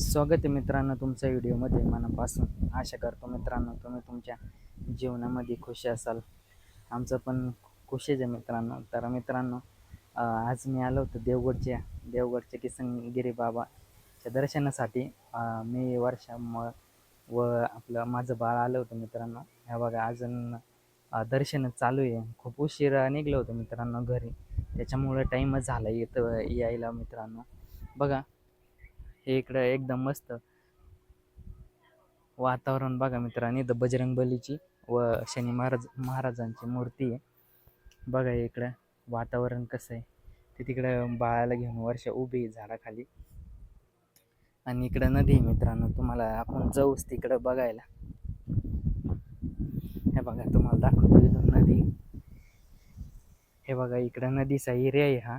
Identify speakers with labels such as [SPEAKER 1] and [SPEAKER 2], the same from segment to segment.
[SPEAKER 1] स्वागत आहे मित्रांनो तुमच्या व्हिडिओमध्ये मनापासून. आशा करतो मित्रांनो तुम्ही तुमच्या जीवनामध्ये खुशी असाल. आमचं पण खुशीच आहे मित्रांनो. तर मित्रांनो आज मी आलो होतो देवगडच्या देवगडच्या किसनगिरी बाबाच्या दर्शनासाठी. मी वर्षा म व आपलं माझं बाळ आलं होतं मित्रांनो. ह्या बघा अजून दर्शन चालू आहे. खूप उशिरा निघलो होतो मित्रांनो घरी. त्याच्यामुळं टाईमच झाला येतं यायला मित्रांनो. बघा हे इकडं एकदम मस्त वातावरण बघा मित्रांनी. इथं बजरंग बलीची व शनी महाराज महाराजांची मूर्ती आहे. बघा इकडं वातावरण कसं आहे. ते तिकडं बाळाला घेऊन वर्ष उभी आहे झाडाखाली. आणि इकडं नदी आहे मित्रांनो. तुम्हाला आपण जाऊच तिकडं बघायला. हे बघा तुम्हाला दाखवतो इथून नदी. हे बघा इकडं नदीचा एरिया आहे हा.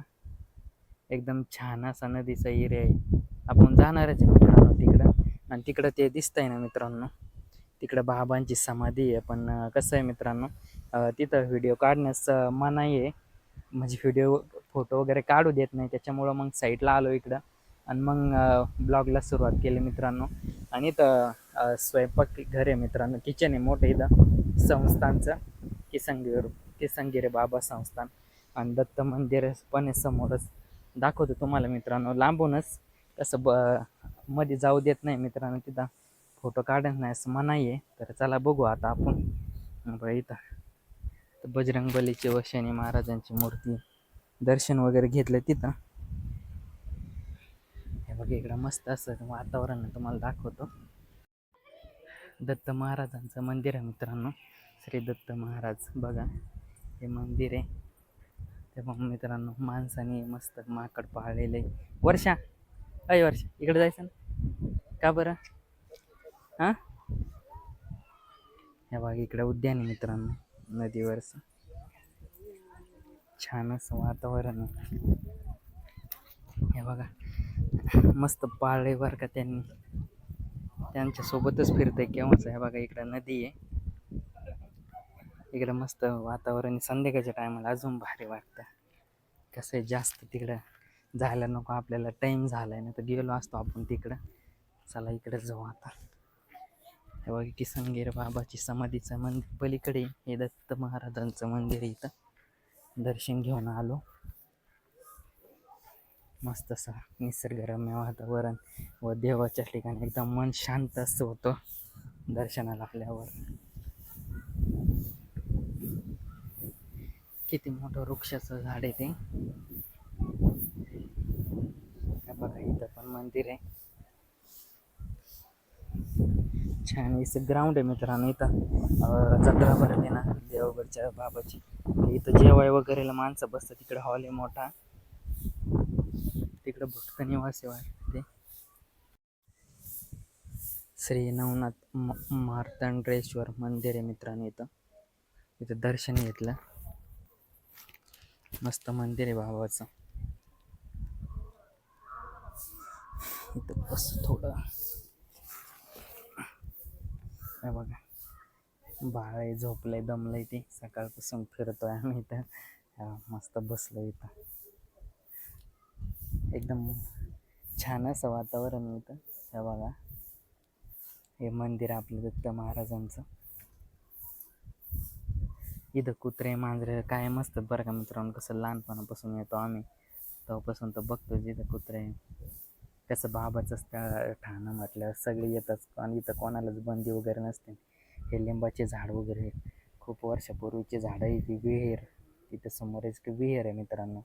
[SPEAKER 1] एकदम छान असा नदीचा एरिया आहे. आपण जाणारच आहे मित्रांनो तिकडं. आणि तिकडं ते दिसतंय ना मित्रांनो. तिकडं बाबांची समाधी आहे. पण कसं आहे मित्रांनो तिथं व्हिडिओ काढण्यास मनाही मनाई आहे. म्हणजे व्हिडिओ फोटो वगैरे काढू देत नाही. त्याच्यामुळं मग साईडला आलो इकडं. आणि मग ब्लॉगला सुरुवात केली मित्रांनो. आणि इथं स्वयंपाक घर आहे मित्रांनो. किचन आहे मोठं इथं. संस्थानचं. किसंगीर किसंगिरे बाबा संस्थान. आणि दत्त मंदिर पण आहे समोरच. दाखवतो तुम्हाला मित्रांनो. लांबूनच. असं ब मध्ये जाऊ देत नाही मित्रांनो तिथं. फोटो काढत नाही असं मनाई आहे. तर चला बघू आता आपण. बघा इथं. तर बजरंग व शनी महाराजांची मूर्ती दर्शन वगैरे घेतलं तिथं. हे बघा इकडं मस्त असं वातावरण तुम्हाला दाखवतो. दत्त महाराजांचं मंदिर आहे मित्रांनो. श्री दत्त महाराज बघा. हे मंदिर आहे. ते मग मित्रांनो माणसाने मस्त माकड पाळलेलं आहे. वर्षा! अय वर्ष इकडे जायचं ना? का बरं? हां? ह्या बघा इकडे उद्यान आहे मित्रांनो नदीवरचं छान असं वातावरण हे बघा मस्त पाळले बरं का त्यांनी. त्यांच्यासोबतच फिरतंय केव्हाच हे बघा इकडं नदी आहे. इकडं मस्त वातावरण आहे. संध्याकाळच्या टायमाला अजून भारी वाटतं. कसं आहे जास्त तिकडं जायला नको आपल्याला टाईम झाला आहे ना तर गेलो असतो आपण तिकडं. चला इकडे जाऊ आता. हे बघा किसनगीर बाबाची समाधीचं मंदिर. पलीकडे हे दत्त महाराजांचं मंदिर इथं. दर्शन घेऊन आलो. मस्त असं निसर्गरम्य वातावरण व देवाच्या ठिकाणी एकदम मन शांत असं होतं दर्शनाला आल्यावर किती मोठं वृक्षाचं झाड आहे ते हे बघा इथं पण मंदिर आहे. छान असं ग्राउंड आहे मित्रांनो इथं. जत्रा भरते ना देवगडच्या बाबाची. इथं जेवाय वगैरेला माणसं बसतात तिकडे हॉल आहे मोठा. तिकडं भक्त निवास आहे वाटते. श्री नवनाथ म- मार्तंडेश्वर मंदिर आहे मित्रांनो इथं. इथं दर्शन घेतलं. मस्त मंदिर आहे बाबाचं. इथं बस थोडं. हे बघा. बाळ आहे झोपलंय दमलंय ते. सकाळपासून फिरतोय आम्ही इथं. मस्त बसलो इथं. एकदम छान असं वातावरण इथं. हे बघा. हे मंदिर आपलं दत्त महाराजांचं. इथं कुत्रे मांजरे काय मस्त बरं का मित्रांनो कसं लहानपणापासून येतो आम्ही. तेव्हापासून तर बघतो जिथं कुत्रे. कसं बाबाचं त्या ठाणं म्हटलं सगळे येतात आणि इथं कोणालाच बंदी वगैरे नसते. हे लिंबाचे झाड वगैरे खूप वर्षापूर्वीचे झाडं आहे ती विहीर. तिथं समोर एक विहीर आहे मित्रांनो.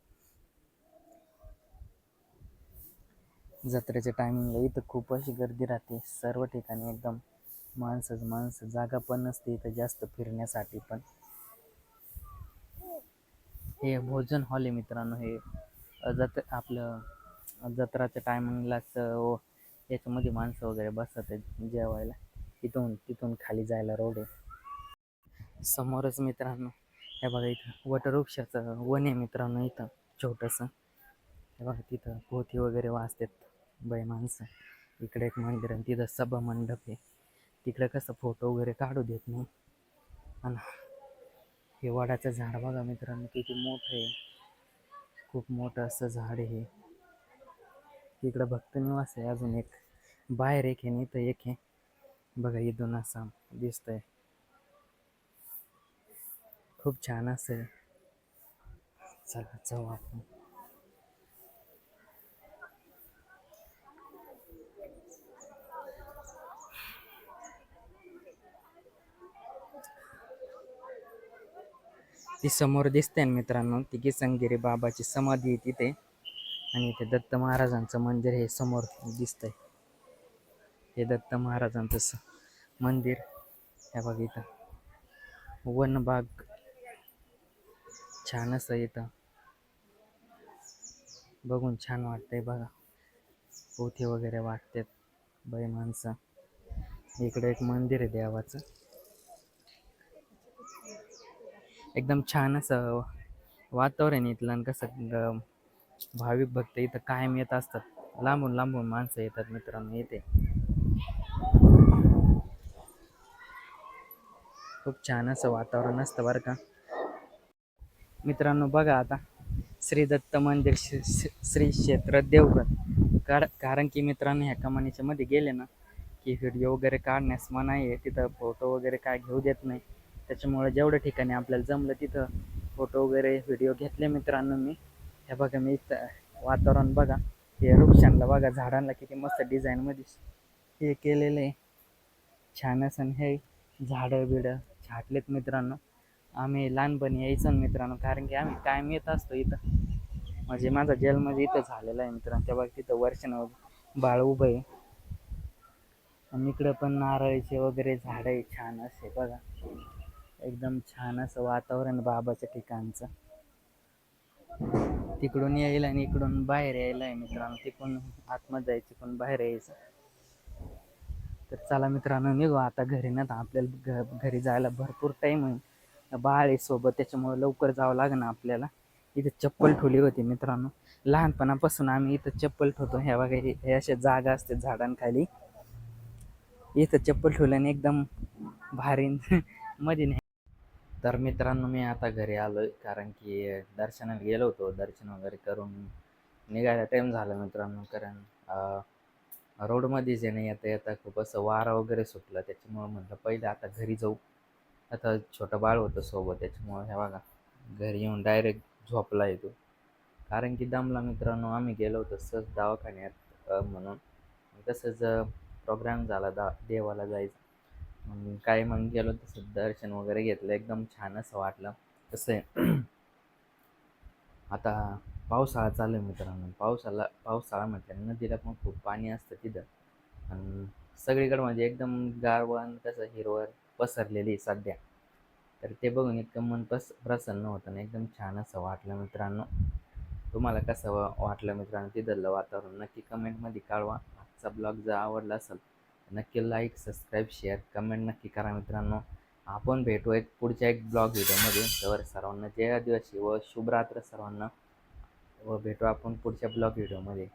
[SPEAKER 1] जत्रेच्या टायमिंगला इथं खूप अशी गर्दी राहते. सर्व ठिकाणी एकदम माणसंच माणसं. जागा पण नसते इथं जास्त फिरण्यासाठी पण. हे भोजन हॉल आहे मित्रांनो. हे जत्र जत आपलं जत्राच्या टायमिंगलाच याच्यामध्ये माणसं वगैरे बसत आहेत जेवायला. तिथून तिथून खाली जायला रोड आहे. समोरच मित्रांनो हे बघा इथं वटवृक्षाचं वन आहे मित्रांनो इथं छोटंसं. हे बघा तिथं पोथी वगैरे वाचतात बाई माणसं. इकडे एक मंदिर आणि तिथं सभा मंडप आहे. तिकडे कसं फोटो वगैरे काढू देत नाही. आणि हे वडाचं झाड बघा मित्रांनो किती मोठं आहे. खूप मोठं असं झाड आहे. हे तिकडं भक्त निवास आहे अजून एक. बाहेर एक आहे आणि इथं एक आहे. बघा इथून असं दिसतंय. खूप छान असं. चला जाऊ आपण. ती समोर दिसते मित्रांनो ती किसनगिरी बाबाची समाधी आहे तिथे. आणि इथे दत्त महाराजांचं मंदिर हे समोर दिसतंय. हे दत्त महाराजांचं स- मंदिर ह्या बघ इथं. वनबाग छान असं इथं. बघून छान वाटतंय बघा. पोथी वगैरे वाटतात बाई माणसं. इकडे एक मंदिर आहे देवाचं. एकदम छान असं वातावरण इथलं आणि कसं भाविक भक्त इथं कायम येत असतात. लांबून लांबून माणसं येतात मित्रांनो येते खूप छान असं वातावरण असतं बरं का. मित्रांनो बघा आता श्री दत्त मंदिर श्री क्षेत्र देवगड. कार कारण की मित्रांनो ह्या कमानीच्या मध्ये गेले ना की व्हिडिओ वगैरे काढण्यास मनाई आहे तिथं फोटो वगैरे काय घेऊ देत नाही. त्याच्यामुळे जेवढ्या ठिकाणी आपल्याला जमलं तिथं फोटो वगैरे व्हिडिओ घेतले मित्रांनो मी. हे बघा मी इथं वातावरण बघा. हे वृक्षांना बघा झाडांना किती मस्त डिझाईनमध्ये हे केलेलं आहे. छान असं आणि हे झाडं बिडं छाटलेत मित्रांनो. आम्ही लहानपणी यायचो मित्रांनो कारण की आम्ही कायम येत असतो इथं. म्हणजे माझा जन्म म्हणजे इथं झालेला आहे मित्रांनो. तेव्हा तिथं वर्षानं बाळ उभं आहे. आणि इकडं पण नारळीचे वगैरे झाडं आहे. छान असे बघा. एकदम छान असं वातावरण बाबाच्या ठिकाणचं. तिकडून यायला आणि इकडून बाहेर यायला आहे मित्रांनो. तिकडून आतमध्ये जायचं तिकडून बाहेर यायचं. तर चला मित्रांनो निघू आता घरी. ना आपल्याला घरी जायला भरपूर टाईम होईल बाळ आहे सोबत त्याच्यामुळे लवकर जावं लागेल आपल्याला. इथे चप्पल ठेवली होती मित्रांनो. लहानपणापासून आम्ही इथं चप्पल ठेवतो. ह्या बघा हे हे अशा जागा असते झाडांखाली. इथं चप्पल ठेवल्याने एकदम भारी मध्ये नाही तर मित्रांनो मी आता घरी आलो आहे कारण की दर्शनाला गेलो होतो. दर्शन वगैरे करून निघायला टाईम झाला मित्रांनो कारण रोडमध्ये जे नाही येता येता खूप असं वारा वगैरे सुटलं. त्याच्यामुळं म्हटलं पहिले आता घरी जाऊ. आता छोटं बाळ होतं सोबत त्याच्यामुळं हे बघा घरी येऊन डायरेक्ट झोपला येतो. कारण की दमला मित्रांनो आम्ही गेलो होतो सहज दवाखान्यात म्हणून. तसंच प्रोग्राम झाला दा देवाला जायचं. म्हणजे काय मग गेलो तसं दर्शन वगैरे घेतलं एकदम छान असं वाटलं. कसं आहे. आता पावसाळा चालू आहे मित्रांनो. पावसाला पावसाळा म्हटलं नदीला पण खूप पाणी असतं तिथं. आणि सगळीकडे म्हणजे एकदम गारवण कसं हिरवळ पसरलेली आहे सध्या. तर ते बघून इतकं मन पस प्रसन्न होतं ना एकदम छान असं वाटलं मित्रांनो. तुम्हाला कसं वाटलं मित्रांनो? तिथलं वातावरण नक्की कमेंटमध्ये कळवा. आजचा ब्लॉग जर आवडला असेल नक्की लाईक सबस्क्राईब शेअर कमेंट नक्की करा मित्रांनो. आपण भेटू एक पुढच्या एक ब्लॉग व्हिडिओमध्ये तर सर्वांना जय आदिवासी व शुभरात्र सर्वांना. व भेटू आपण पुढच्या ब्लॉग व्हिडिओमध्ये